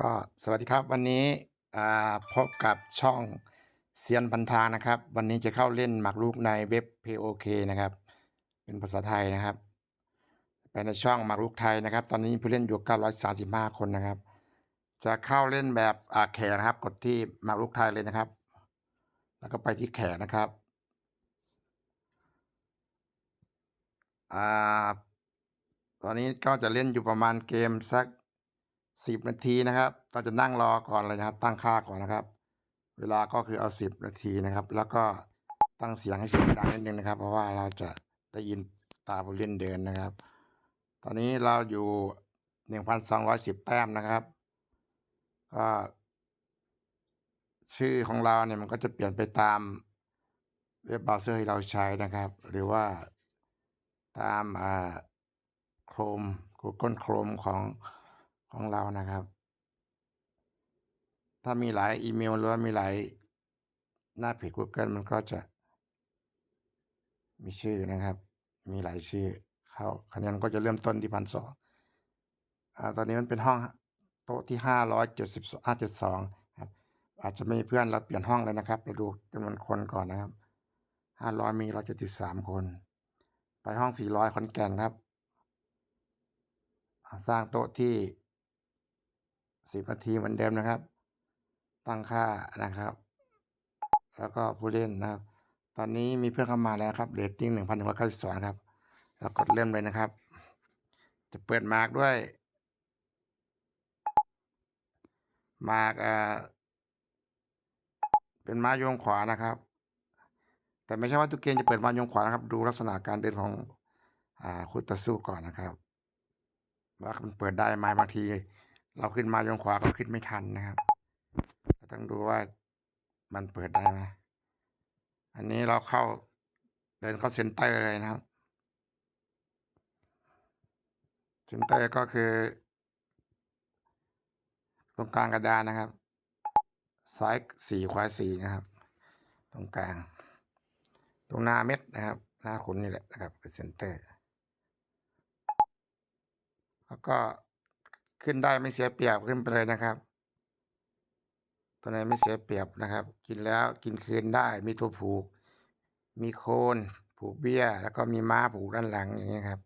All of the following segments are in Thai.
ก็สวัสดีครับวันนี้พบกับช่องเซียนพันทานะครับ วันนี้จะเข้าเล่นหมากรุกในเว็บ POK นะครับ เป็นภาษาไทยนะครับ ไปในช่องหมากรุกไทยนะครับ ตอนนี้ผู้เล่นอยู่935 คนนะครับ จะเข้าเล่นแบบอาแขกนะครับ กดที่หมากรุกไทยเลยนะครับ แล้วก็ไปที่แขกนะครับอตอนนี้ก็จะเล่นอยู่ประมาณเกมสัก สิบนาทีนะครับ เราจะนั่งรอก่อนเลยนะครับ ตั้งค่าก่อนนะครับ เวลาก็คือเอาสิบนาทีนะครับ แล้วก็ตั้งเสียงให้เสียงดังนิดนึงนะครับ เพราะว่าเราจะได้ยินตาผู้เล่นเดินนะครับ ตอนนี้เราอยู่หนึ่งพันสองร้อยสิบแต้มนะครับ ก็ชื่อของเราเนี่ยมันก็จะเปลี่ยนไปตามเว็บเบราว์เซอร์ที่เราใช้นะครับ หรือว่าตามอ่า Chrome Google Chrome ของ ของเรานะครับ ถ้ามีหลายอีเมลหรือว่ามีหลายหน้าเพจ Google มันก็จะ มีชื่อนะครับ มีหลายชื่อเข้าคะแนนก็จะเริ่มต้นที่พันสองอ่าตอนนี้มันเป็นห้องโต๊ะที่ห้าร้อยเจ็ดสิบห้าเจ็ดสองครับ อาจจะไม่มีเพื่อนเราเปลี่ยนห้องเลยนะครับ เราดูจำนวนคนก่อนนะครับห้าร้อยมีร้อยเจ็ดสิบสามคน ไปห้องสี่ร้อยขอนแก่นครับ สร้างโต๊ะที่ สิบนาทีเหมือนเดิมนะครับ ตั้งค่านะครับ แล้วก็ผู้เล่นนะครับ ตอนนี้มีเพื่อนเข้ามาแล้วครับเรตติ้งหนึ่งพันหนึ่งร้อยเก้าสิบสองครับแล้วกดเริ่มเลยนะครับ จะเปิดมาร์กด้วย มาร์กอ่าเป็นม้าโยงขวานะครับ แต่ไม่ใช่ว่าทุกเกมจะเปิดม้าโยงขวานะครับ ดูลักษณะการเดินของอ่าคุตะสู้ก่อนนะครับ ว่ามันเปิดได้ไหมบางที เราขึ้นมาโยงขวาก็ขึ้นไม่ทันนะครับเราต้องดูว่ามันเปิดได้ไหมอันนี้เราเข้าเดินเข้าเซ็นเตอร์เลยนะครับเซ็นเตอร์ก็คือ ตรงกลางกระดานนะครับ ซ้ายสี่ขวาสี่นะครับ ตรงกลาง ตรงหน้าเม็ดนะครับ หน้าขุนนี่แหละนะครับคือเซ็นเตอร์ แล้วก็ ขึ้นได้ไม่เสียเปรียบขึ้นไปเลยนะครับ ตัวไหนไม่เสียเปรียบนะครับ กินแล้วกินคืนได้ มีตัวผูก มีโคนผูกเบี้ย แล้วก็มีม้าผูกด้านหลังอย่างนี้ยครับ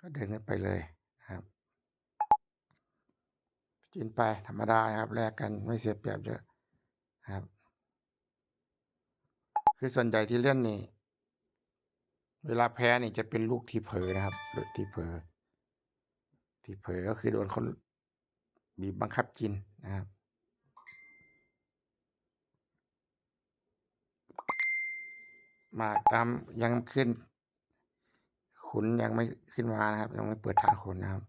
ก็เดินขึ้นไปเลยนะครับ กินไปธรรมดาครับแลกกันไม่เสียเปรียบเยอะครับ คือส่วนใหญ่ที่เล่นนี่ เวลาแพ้นี่จะเป็นลูกที่เผลอนะครับลูกที่เผลอ ที่เผลอก็คือโดนคนบีบบังคับกินนะครับหมากดำยังขึ้น ขุนยังไม่ขึ้นมานะครับ ยังไม่เปิดทางขุนนะครับ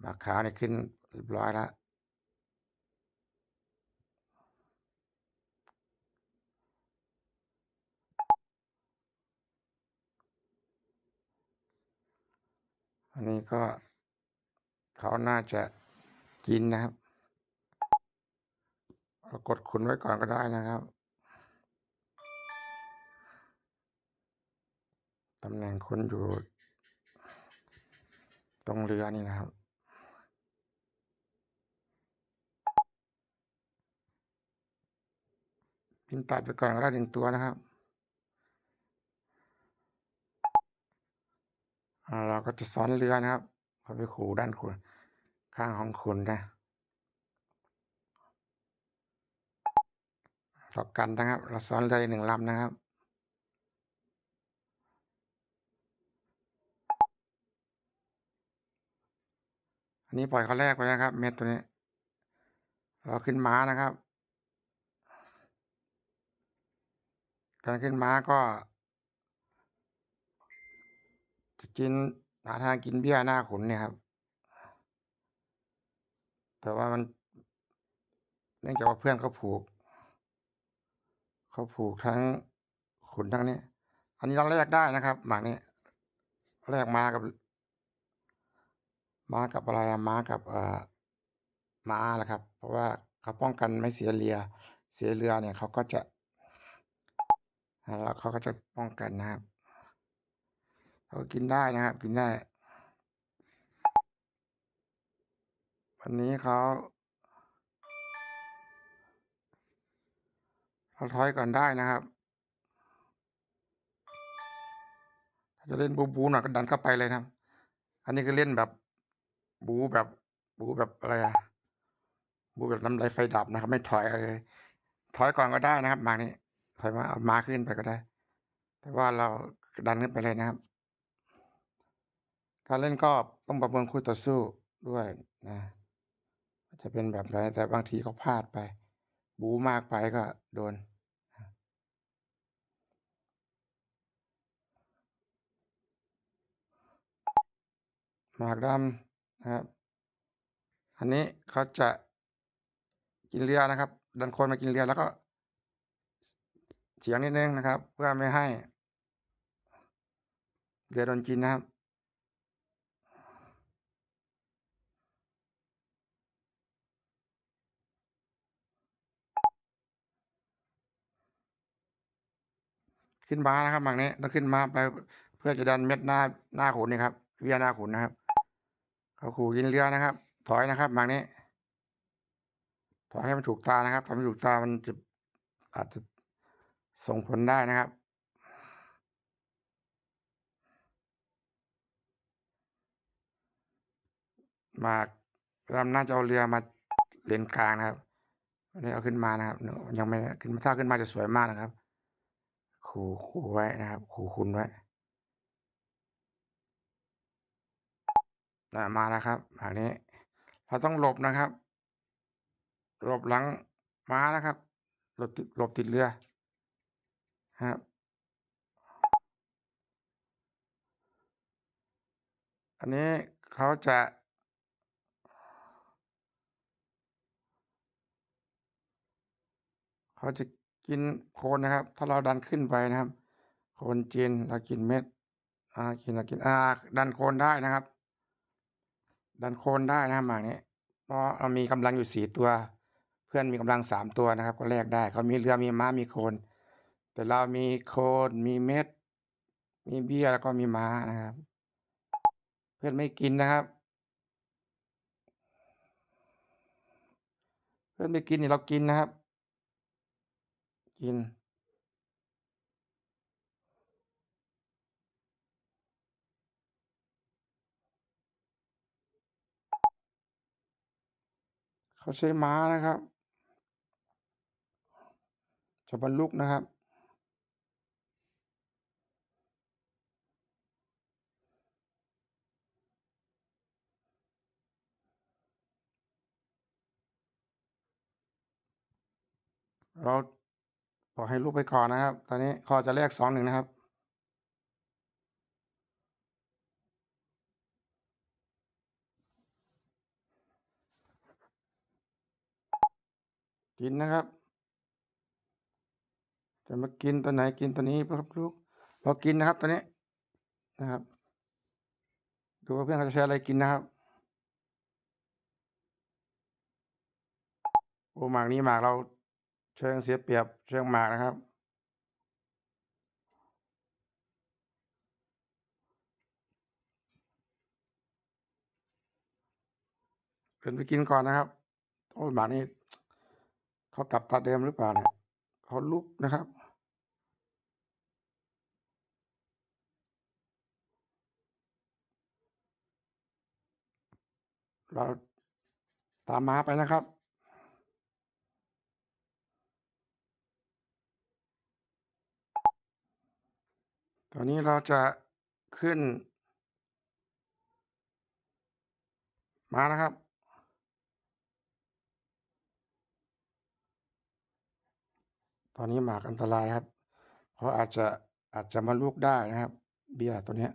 หมากขาวเนี่ยขึ้นเรียบร้อยแล้วอันนี้ก็ เขาน่าจะกินนะครับเรากดขุนไว้ก่อนก็ได้นะครับตำแหน่งคนอยู่ ตรงเรือนี่นะครับพินตัดไปก่อนก็ได้หนึ่งตัวนะครับเราก็จะซ้อนเรือนะครับพอไปขู่ด้านขุน ข้างของขุนนะต่อกันนะครับ เราซ้อนเรืออีกหนึ่งลำนะครับ อันนี้ปล่อยเขาแรกไปนะครับ เม็ดตัวนี้ เราขึ้นม้านะครับ การขึ้นม้าก็ จะกินหาทางกินเบี้ยหน้าขุนเนี่ยครับ แต่ว่ามันเนื่องจากว่าเพื่อนเขาผูก เขาผูกทั้งขุนทั้งนี้ อันนี้เราแลกได้นะครับหมากนี้แลกมากับ มากับอะไรอะม้ากับเอ่อม้าแหละครับ เพราะว่าเขาป้องกันไม่เสียเรือ เสียเรือเนี่ยเขาก็จะแล้วเขาก็จะป้องกันนะครับเขากินได้นะครับ กินได้ อันนี้เขาเราถอยก่อนได้นะครับ จะเล่นบูบูหน่อยก็ดันเข้าไปเลยนะครับอันนี้ก็เล่นแบบบูแบบบูแบบอะไรอะบูแบบน้ำลายไฟดับนะครับ ไม่ถอยเลยถอยก่อนก็ได้นะครับ มานี้ถอยมาเอามาขึ้นไปก็ได้ แต่ว่าเราดันขึ้นไปเลยนะครับการเล่นก็ต้องประเมินคู่ต่อสู้ด้วยนะ จะเป็นแบบไรแต่บางทีเขาพลาดไป บูมากไปก็โดน หมากดำนะครับ อันนี้เขาจะกินเรือนะครับ ดันคนมากินเรือแล้วก็เฉียงนิดนึงนะครับ เพื่อไม่ให้เรือโดนกินนะครับ ขึ้นม้านะครับหมากนี้ต้องขึ้นม้าไป เพื่อจะดันเม็ดหน้าหน้าขุนนี่ครับเวียหน้าขุนนะครับ เขาขู่กินเรือนะครับ ถอยนะครับหมากนี้ ถอยให้มันถูกตานะครับทำให้ถูกตามันจะอาจจะส่งผลได้นะครับมาลำน่าจะเอาเรือมาเลนกลางนะครับอันนี้เอาขึ้นมานะครับยังไม่ขึ้นถ้าขึ้นมาจะสวยมากนะครับ ขู่ขู่ไว้นะครับ ขู่คุณไว้นะมาแล้วครับอันนี้ เราต้องหลบนะครับ หลบหลังม้านะครับ หลบติดหลบติดเรือครับอันนี้เขาจะเขาจะ กินโคนนะครับ ถ้าเราดันขึ้นไปนะครับ โคนจีนเรากินเม็ดอ่ากินเรากินอ่าดันโคนได้นะครับ ดันโคนได้นะครับหมากนี้เพราะเรามีกำลังอยู่สี่ตัว เพื่อนมีกำลังสามตัวนะครับ ก็แลกได้เขามีเรือมีม้ามีโคน แต่เรามีโคนมีเม็ด มีเบี้ยแล้วก็มีม้านะครับ เพื่อนไม่กินนะครับเพื่อนไม่กินเนี่เรากินนะครับ กิน เขาใช้ม้านะครับ จะบรรลุกนะครับเรา ปล่อให้ลูกไปก่อนนะครับ ตอนนี้คอจะแลกสองหนึ่งนะครับ กินนะครับ จะมากินตัวไหนกินตัวนี้ครับลูกเรากินนะครับตัวนี้นะครับ ดูว่าเพื่อนเขาจะใช้อะไรกินนะครับโอ้หมากนี้หมากเรา เชิงเสียเปรียบเชิงหมากนะครับเพื่อนไปกินก่อนนะครับโอ้ยหมานี่เขากลับตาเดิมหรือเปล่าเนี่ยเขาลุกนะครับเราตามม้าไปนะครับ ตอนนี้เราจะขึ้น มานะครับ ตอนนี้หมากอันตรายครับ เพราะอาจจะอาจจะมาลูกได้นะครับ เบียร์ตัวเนี้ย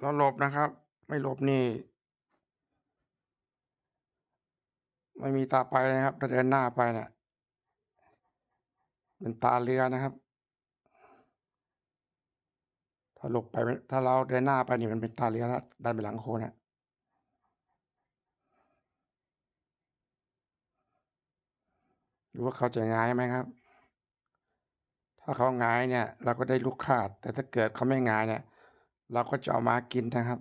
เราหลบนะครับ ไม่หลบนี่ ไม่มีตาไปนะครับถ้าเดินหน้าไปเนี่ย เป็นตาเรือนะครับ ถ้าหลบไป ถ้าเราเดินหน้าไปนี่มันเป็นตาเรือด้านไปหลังโคนะดูว่าเขาจะง่ายไหมครับ ถ้าเขาง่ายเนี่ย เราก็ได้ลูกขาด แต่ถ้าเกิดเขาไม่ง่ายเนี่ย เราก็จะเอามากินนะครับ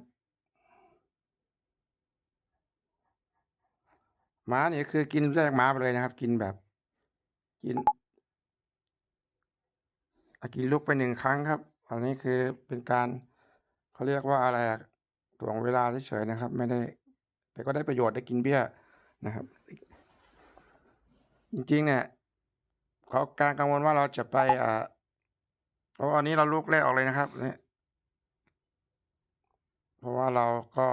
ม้าเนี่ยคือกินแรกม้าไปเลยนะครับ กินแบบ กิน อกินลุกไปหนึ่งครั้งครับ อันนี้คือเป็นการเขาเรียกว่าอะไรอะถ่วงเวลาเฉยๆนะครับ ไม่ได้ แต่ก็ได้ประโยชน์ได้กินเบี้ยนะครับ จริงๆเนี่ยเขาการกังวลว่าเราจะไปอ่าเพราะอันนี้เราลุกแรกออกเลยนะครับเนี่ยเพราะว่าเราก็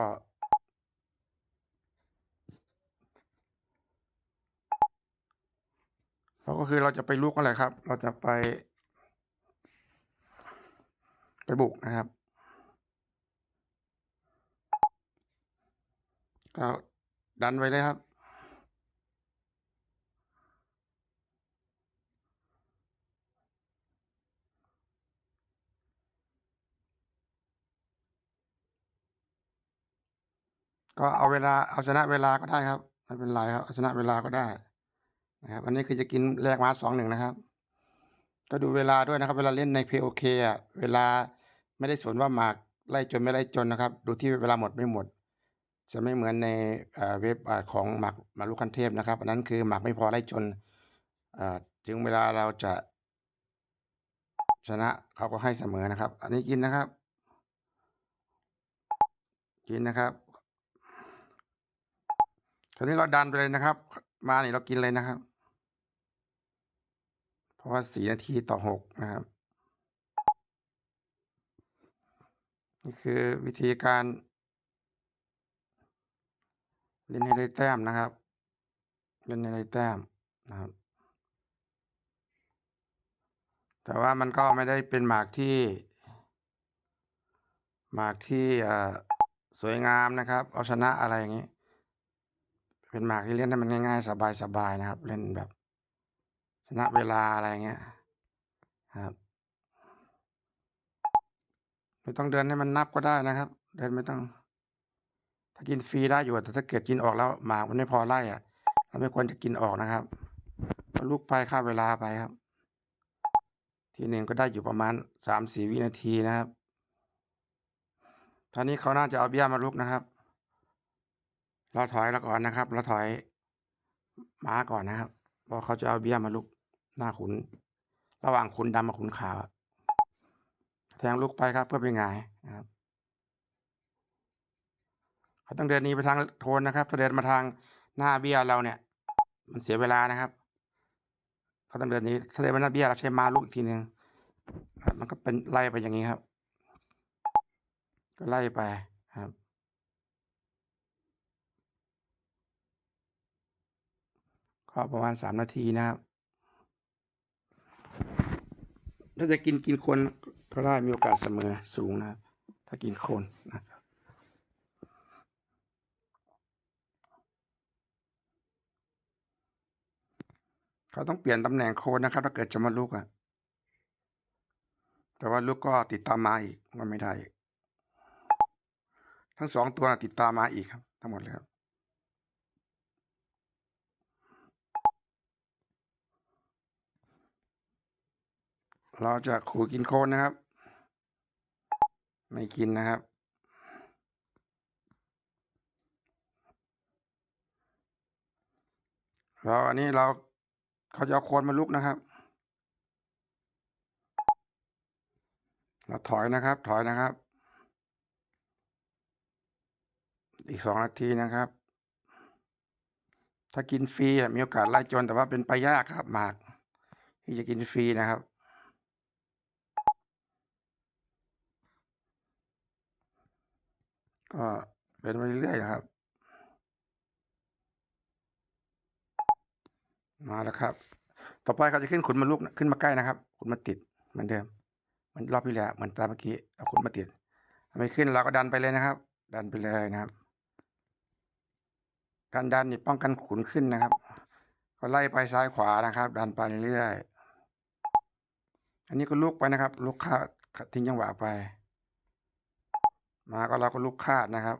เราก็คือเราจะไปลุกนั่นแหละครับ เราจะไป ไปบุกนะครับ ก็ดันไว้เลยครับ ก็เอาเวลาเอาชนะเวลาก็ได้ครับไม่เป็นไรครับเอาชนะเวลาก็ได้นะครับอันนี้คือจะกินแลกมาสองหนึ่งนะครับ ก็ดูเวลาด้วยนะครับ เวลาเล่นในเพโอเคอะเวลาไม่ได้สนว่าหมากไล่จนไม่ไล่จนนะครับ ดูที่เวลาหมดไม่หมด จะไม่เหมือนในเว็บของหมากมาลูกคันเทพนะครับอันนั้นคือหมากไม่พอไล่จนอ่าถึงเวลาเราจะชนะเขาก็ให้เสมอนะครับ อันนี้กินนะครับ กินนะครับคราวนี้เราดันไปเลยนะครับ มานี่เรากินเลยนะครับ ราะว่าสี่นาทีต่อหกนะครับ นี่คือวิธีการเล่นให้ได้แต้มนะครับ เล่นให้ได้แต้มนะครับ แต่ว่ามันก็ไม่ได้เป็นหมากที่ หมากที่สวยงามนะครับ เอาชนะอะไรอย่างนี้ เป็นหมากที่เล่นให้มันง่ายๆ สบายๆนะครับ เล่นแบบ ชนะเวลาอะไรเงี้ยครับไม่ต้องเดินให้มันนับก็ได้นะครับ เดินไม่ต้อง ถ้ากินฟรีได้อยู่แต่ถ้าเกิดกินออกแล้วหมากมันไม่พอไล่อะ เราไม่ควรจะกินออกนะครับลุกไปค่าเวลาไปครับ ทีหนึ่งก็ได้อยู่ประมาณสามสี่วินาทีนะครับตอนนี้เขาน่าจะเอาเบี้ยมาลุกนะครับ เราถอยแล้วก่อนนะครับ เราถอยม้าก่อนนะครับเพราะเขาจะเอาเบี้ยมาลุก หน้าขุน ระหว่างขุนดำกับขุนขาวแทงลุกไปครับเพื่อไปหงายนะครับเขาต้องเดินหนี้ไปทางโทนนะครับถ้าเดินมาทางหน้าเบี้ยเราเนี่ย มันเสียเวลานะครับเขาต้องเดินหนี้ถ้าเดินมาหน้าเบี้ยเราใช้มาลุกอีกทีหนึ่งมันก็เป็นไล่ไปอย่างนี้ครับ ก็ไล่ไปครับก็ประมาณสามนาทีนะครับ ถ้าจะกินกินคนก็ได้มีโอกาสเสมอสูงนะถ้ากินคนนะเขาต้องเปลี่ยนตำแหน่งโคนนะครับ ถ้าเกิดจะมาลุกอะแต่ว่าลุกก็ติดตามมาอีกมันไม่ได้ ทั้งสองตัวติดตามมาอีกครับ ทั้งหมดเลยครับ เราจะขู่กินโคนนะครับ ไม่กินนะครับ เราอันนี้เราเขาจะเอาโคนมาลุกนะครับ เราถอยนะครับ ถอยนะครับ อีกสองนาทีนะครับ ถ้ากินฟรีมีโอกาสไล่จนแต่ว่าเป็นไปยากครับหมาก ที่จะกินฟรีนะครับ ก็เป็นไปเรื่อยๆนะครับ มาแล้วครับ ต่อไปเขาจะขึ้นขุนมาลุกขึ้นมาใกล้นะครับขุนมาติดเหมือนเดิมเหมันรอบที่แล้วเหมือนตามเมื่อกี้เอาขุนมาติดไม่ขึ้นเราก็ดันไปเลยนะครับ ดันไปเลยนะครับ การดันนี่ป้องกันขุนขึ้นนะครับ ก็ไล่ไปซ้ายขวานะครับ ดันไปเรื่อยอันนี้ก็ลุกไปนะครับลุกคาทิ้งจังหวะไป มาก็เราก็ลูกคาดนะครับ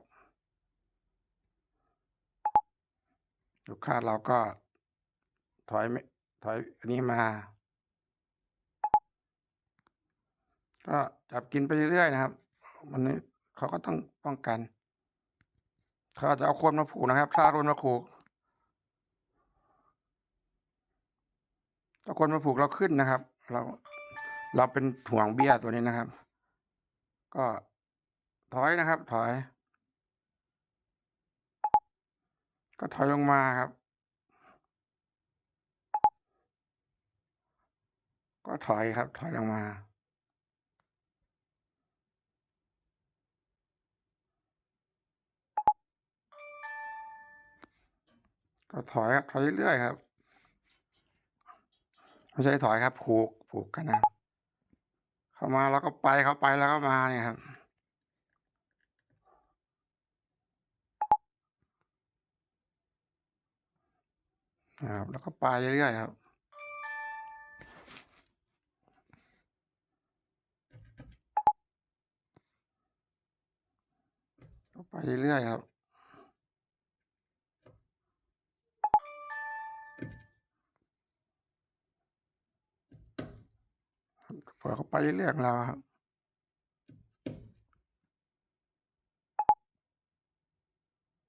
ลูกคาดเราก็ถอยไม่ถอยอันนี้มา ก็จับกินไปเรื่อยๆนะครับมันนี้เขาก็ต้องป้องกันเขาจะเอาคนมาผูกนะครับถ้ารุนมาผูกถ้าคนมาผูกเราขึ้นนะครับ เราเราเป็นห่วงเบี้ยตัวนี้นะครับ ก็ ถอยนะครับ ถอย ก็ถอยลงมาครับ ก็ถอยครับ ถอยลงมาก็ถอยครับถอยเรื่อยครับไม่ใช่ถอยครับ ผูกผูกกันนะ เข้ามาแล้วก็ไปเขาไปแล้วก็มาเนี่ยครับ ครับแล้วก็ไปเรื่อยๆครับก็ไปเรื่อยๆครับปล่อยเขาไปเรื่อยๆของเราครับ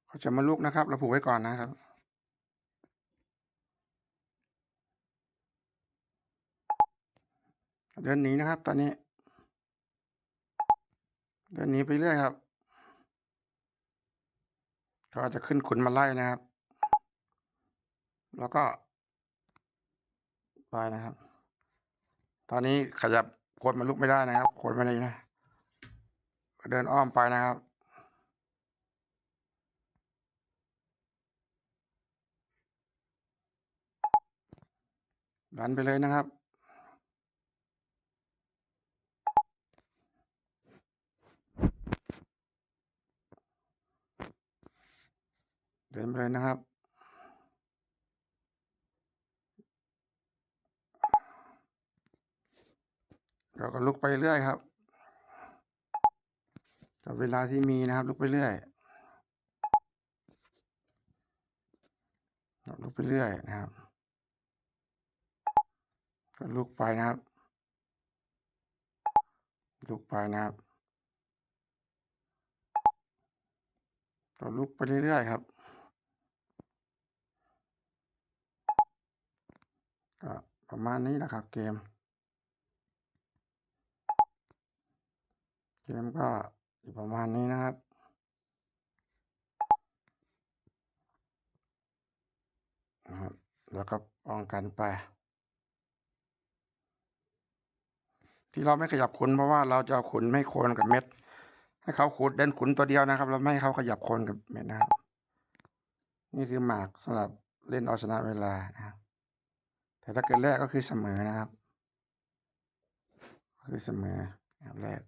เขาจะมาลุกนะครับ เราผูกไว้ก่อนนะครับ เดินหนีนะครับ ตอนนี้ เดินหนีไปเรื่อยครับเขาจะขึ้นขุนมาไล่นะครับ แล้วก็ไปนะครับ ตอนนี้ขยับโคนมันลุกไม่ได้นะครับโคนไม่ได้นะเดินอ้อมไปนะครับดันไปเลยนะครับ เดินไปเลยนะครับ เราก็ลุกไปเรื่อยครับ กับเวลาที่มีนะครับ ลุกไปเรื่อยลุกไปเรื่อยนะครับ ก็ลุกไปนะครับ ลุกไปนะครับก็ลุกไปเรื่อยๆครับ ก็ประมาณนี้แหละครับเกม เกมก็ประมาณนี้นะครับนะครับแล้วก็ป้องกันไป ที่เราไม่ขยับขุนเพราะว่าเราจะขุนไม่โคนกับเม็ด ให้เขาขุดเด่นขุนตัวเดียวนะครับ เราไม่ให้เขาขยับโคนกับเม็ดนะครับ นี่คือหมากสำหรับเล่นเอาชนะเวลานะครับ แต่ถ้าเกิดแรกก็คือเสมอนะครับ คือเสมอนะครับแรก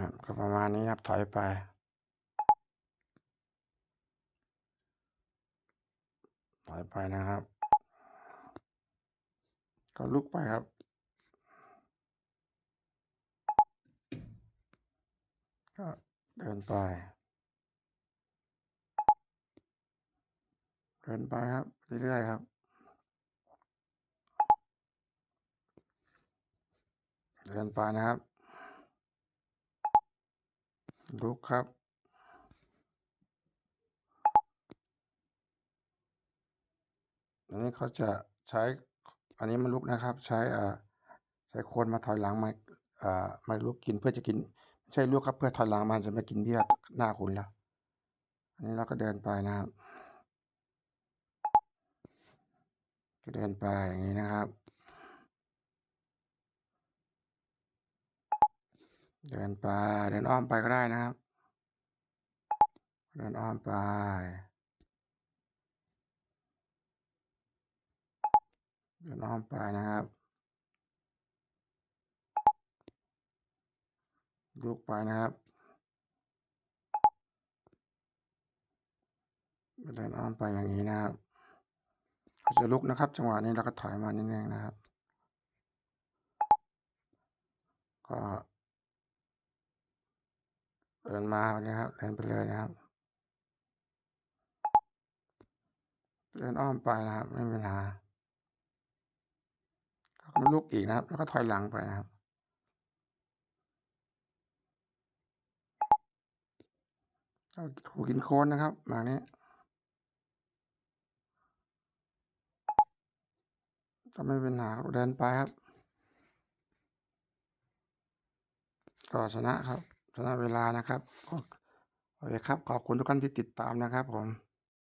ครับก็ประมาณนี้ครับถอยไปถอยไปนะครับ ก็ลุกไปครับก็ เดินไป เดินไปครับ เรื่อยๆครับ เดินไปนะครับ ลุกครับอันนี้เขาจะใช้อันนี้มันลุกนะครับ ใช้อ่าใช้โคนมาถอยหลังมาอ่ามาลุกกินเพื่อจะกิน ใช่ลุกครับเพื่อถอยหลังมันจะมากินเบี้ยหน้าคุณแล้ว อันนี้เราก็เดินไปนะครับ ก็เดินไปอย่างนี้นะครับ เดินไปเดินอ้อมไปก็ได้นะครับ เดินอ้อมไปเดินอ้อมไปนะครับ ลุกไปนะครับเดินอ้อมไปอย่างนี้นะครับเขาจะลุกนะครับ จังหวะนี้เราก็ถอยมานิดนึงนะครับ ก็เดินมาเลยครับเดินไปเลยนะครับ เดินอ้อมไปนะครับ ไม่มีเวลาก็ลุกอีกนะครับ แล้วก็ถอยหลังไปนะครับ เอาถูกินโคนนะครับหมากนี้ก็ไม่เป็นหาครับเดินไปครับ ก็ชนะครับ ชนะเวลานะครับโอเคครับ ขอบคุณทุกท่านที่ติดตามนะครับผม